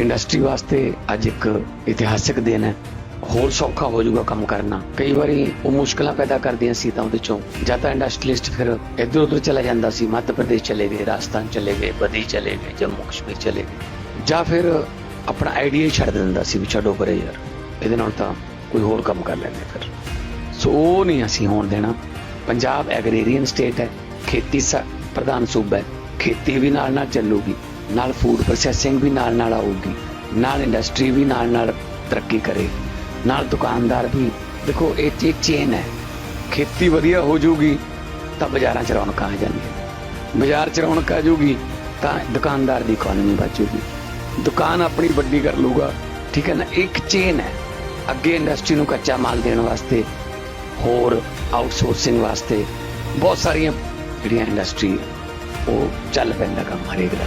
Industry ਵਾਸਤੇ ਅੱਜ ਇੱਕ ਇਤਿਹਾਸਿਕ ਦਿਨ ਹੈ। ਹੋਰ ਸੌਖਾ ਹੋ ਜਾਊਗਾ ਕੰਮ ਕਰਨਾ। ਕਈ ਵਾਰੀ ਉਹ ਮੁਸ਼ਕਲਾਂ ਪੈਦਾ ਕਰਦੀਆਂ ਸੀ ਤਾਂ ਉਹਦੇ ਚੋਂ। ਜਾਂ ਤਾਂ ਇੰਡਸਟਰੀਲਿਸਟ ਫਿਰ ਇੱਧਰ ਉੱਧਰ ਚਲਾ ਜਾਂਦਾ ਸੀ। ਮੱਧ ਪ੍ਰਦੇਸ਼ ਚਲੇ ਗਏ, ਰਾਜਸਥਾਨ ਚਲੇ ਗਏ, ਬਦੀ ਚਲੇ ਗਏ, ਜੰਮੂ ਕਸ਼ਮੀਰ ਚਲੇ ਗਏ। ਜਾਂ ਫਿਰ ਆਪਣਾ ਆਈਡੀਆ ਹੀ ਛੱਡ ਦਿੰਦਾ ਸੀ ਵੀ ਛੱਡੋ ਪਰੇ ਯਾਰ। ਇਹਦੇ ਨਾਲ ਤਾਂ ਕੋਈ ਹੋਰ ਕੰਮ ਕਰ ਲੈਂਦੇ ਫਿਰ। ਸੋ ਉਹ ਨਹੀਂ ਅਸੀਂ ਹੋਣ ਦੇਣਾ। ਪੰਜਾਬ ਐਗਰੀਰੀਅਨ ਸਟੇਟ ਹੈ। ਖੇਤੀ ਸ- ਪ੍ਰਧਾਨ ਸੂਬਾ ਹੈ। ਖੇਤੀ ਵੀ ਨਾਲ ਨਾਲ ਚੱਲੂਗੀ। ਨਾਲ ਫੂਡ ਪ੍ਰੋਸੈਸਿੰਗ ਵੀ ਨਾਲ ਨਾਲ ਆਊਗੀ। ਨਾਲ ਇੰਡਸਟਰੀ ਵੀ ਨਾਲ ਨਾਲ ਤਰੱਕੀ ਕਰੇ। ਨਾਲ ਦੁਕਾਨਦਾਰ ਵੀ। ਦੇਖੋ, ਇਹ ਚ- ਇੱਕ ਚੇਨ ਹੈ। ਖੇਤੀ ਵਧੀਆ ਹੋ ਜਾਊਗੀ, ਤਾਂ ਬਾਜ਼ਾਰਾਂ 'ਚ ਰੌਣਕ ਆ ਜਾਣਗੀਆਂ। ਬਾਜ਼ਾਰ 'ਚ ਰੌਣਕ ਆ ਜੂਗੀ ਤਾਂ ਦੁਕਾਨਦਾਰ ਦੀ ਇਕਨੋਮੀ ਬਚੂਗੀ ਦੁਕਾਨ ਆਪਣੀ ਵੱਡੀ ਕਰ ਲੂਗਾ ਠੀਕ ਹੈ ਨਾ? ਇੱਕ ਚੇਨ ਹੈ। ਅੱਗੇ ਇੰਡਸਟਰੀ ਨੂੰ ਕੱਚਾ ਮਾਲ ਦੇਣ ਵਾਸਤੇ, ਹੋਰ ਆਊਟਸੋਰਸਿੰਗ ਵਾਸਤੇ ਬਹੁਤ ਸਾਰੀਆਂ ਜਿਹੜੀਆਂ ਇੰਡਸਟਰੀ ਉਹ ਚੱਲ ਪੈਂਦਾ ਕੰਮ ਹਰੇਕ ਦਾ।